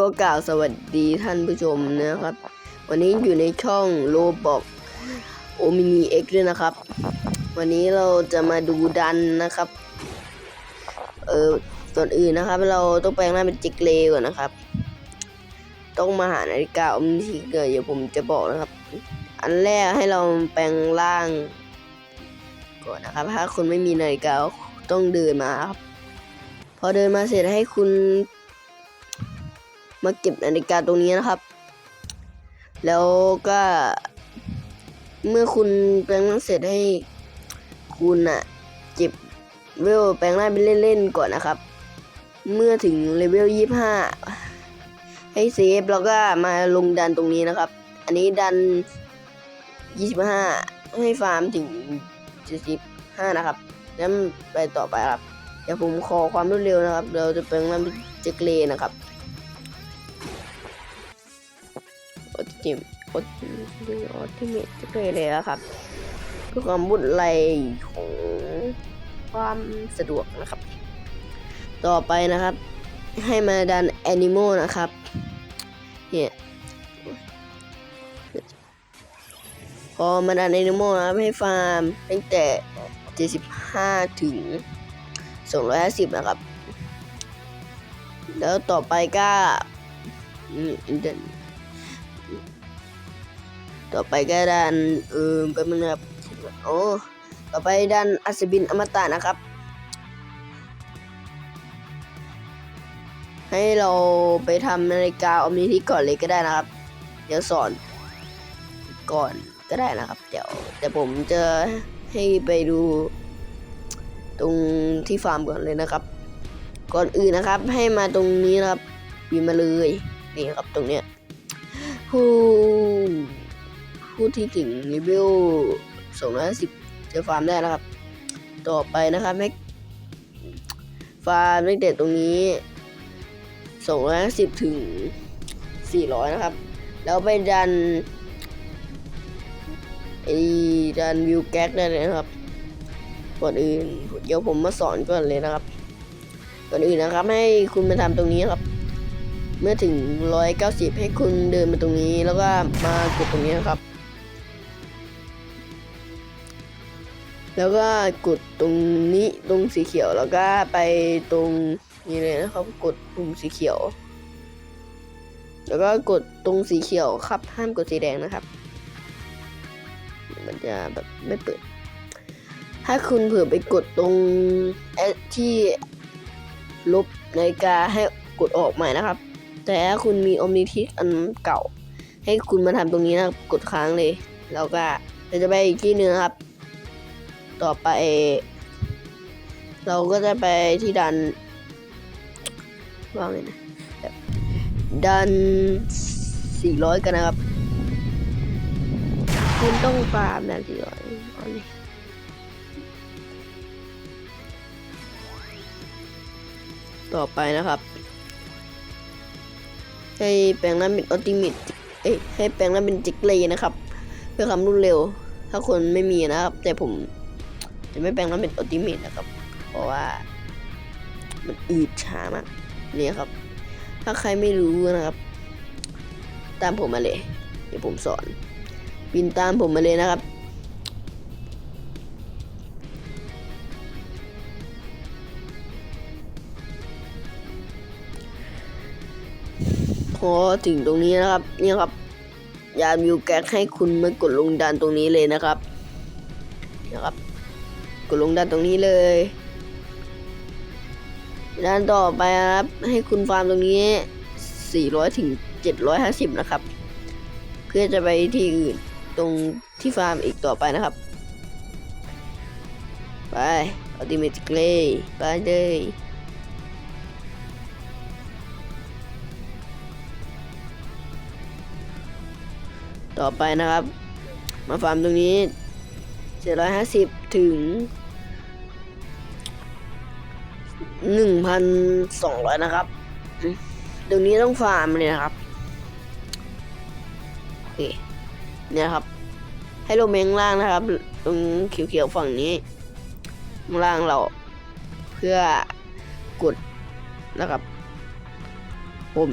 ก็กล่าวสวัสดีท่านผู้ชมนะครับ วันนี้อยู่ในช่องโลบอกโอมินีเอ็กด้วยนะครับ วันนี้เราจะมาดูดันนะครับ เออส่วนอื่นนะครับ เราต้องแปลงหน้าเป็นจิกเลก่อนนะครับ ต้องมาหานาฬิกาอมทิกเกิดเดี๋ยวผมจะบอกนะครับ อันแรกให้เราแปลงร่างก่อนนะครับ ถ้าคุณไม่มีนาฬิกาต้องเดินมาครับ พอเดินมาเสร็จให้คุณ มาเก็บนาฬิกาตรงนี้นะครับ แล้วก็ เมื่อคุณแปลงร่างเสร็จให้คุณอะเก็บเวลแปลงร่างไปเล่นๆก่อนนะครับ เมื่อถึงเลเวลยี่ห้าให้เซฟแล้วก็มาลงดันตรงนี้นะครับ อันนี้ดันยี่สิบห้าให้ฟาร์มถึงเจ็ดสิบห้านะครับ แล้วไปต่อไปครับ เดี๋ยวผมขอความรวดเร็วนะครับ เราจะแปลงร่างเป็นเกเลนะครับ ออติมออติออติเมตจะเลยเลยแล้วครับเพื่อความบุญไหลของความสะดวกนะครับ ต่อไปนะครับ ให้มาดันแอนิโมนะครับ เนี่ยพอมาดันแอนิโมนะครับให้ฟาร์มตั้งแต่ 75 ถึง 250 นะครับ แล้วต่อไปก็อืมเดิน ต่อไปก็ดันเออแป๊บนึงนะครับโอ้ต่อไปดันอัศบินอมตะนะครับ ให้เราไปทำนาฬิกาอมนิทิก่อนเลยก็ได้นะครับ เดี๋ยวสอนก่อนก็ได้นะครับ เดี๋ยวแต่ผมจะให้ไปดู ตรงที่ฟาร์มก่อนเลยนะครับ ก่อนอื่นนะครับให้มาตรงนี้นะครับปีนมาเลยนี่ครับตรงเนี้ยผู้ ผู้ที่ถึงเลเวล250 จะฟาร์มได้แล้วครับ ต่อไปนะครับให้ฟาร์มตั้งแต่ตรงนี้ 250 ถึง 400 นะครับ แล้วไปดันไอ้ดันวิวแก๊กได้เลยนะครับ ก่อนอื่นเดี๋ยวผมมาสอนก่อนเลยนะครับ ก่อนอื่นนะครับ ให้คุณมาทำตรงนี้ครับ เมื่อถึง 190 ให้คุณเดินมาตรงนี้แล้วก็มากดตรงนี้นะครับ แล้วก็กดตรงนี้ตรงสีเขียวแล้วก็ไปตรงนี้เลยนะครับกดปุ่มสีเขียว แล้วก็กดตรงสีเขียวครับห้ามกดสีแดงนะครับ มันจะแบบไม่เปิด ถ้าคุณเผื่อไปกดตรงที่ลบนาฬิกาให้กดออกใหม่นะครับ แต่ถ้าคุณมีอมนิทิกอันเก่า ให้คุณมาทำตรงนี้นะกดค้างเลย แล้วก็เราจะไปอีกที่หนึ่งครับ ต่อไป เราก็จะไปที่ดันว่าไงนะดัน 400 กันนะครับ คุณต้องฟาร์มดัน 400เอาเลยต่อไปนะครับ ให้แปลงร่างเป็นอัลติมิตเอ้ยให้แปลงร่างเป็นจิกเลยนะครับ เพื่อความรวดเร็ว ถ้าคนไม่มีนะครับ แต่ผม จะไม่แปลงร่างเป็นอัลติเมทนะครับ เพราะว่ามันอืดช้ามากนี่ครับ ถ้าใครไม่รู้นะครับ ตามผมมาเลย เดี๋ยวผมสอน บินตามผมมาเลยนะครับพอถึงตรงนี้นะครับนี่ครับ ยามยูแก๊กให้คุณมากดลงดันตรงนี้เลยนะครับนะครับ กดลงด้านตรงนี้เลย ด้านต่อไปนะครับ ให้คุณฟาร์มตรงนี้ 400ถึง750 นะครับ เพื่อจะไปที่อื่นตรงที่ฟาร์มอีกต่อไปนะครับ ไปอัลติเมทเกลไปเลยต่อไปนะครับ มาฟาร์มตรงนี้ 750 ถึง 1,200 นะครับอืมตรงนี้ต้องฟาร์มเลยนะครับ โอเค เนี่ยครับ ให้ลงไปข้างล่างนะครับ ตรงเขียวๆฝั่งนี้ข้างล่างเรา เพื่อกดนะครับ ผม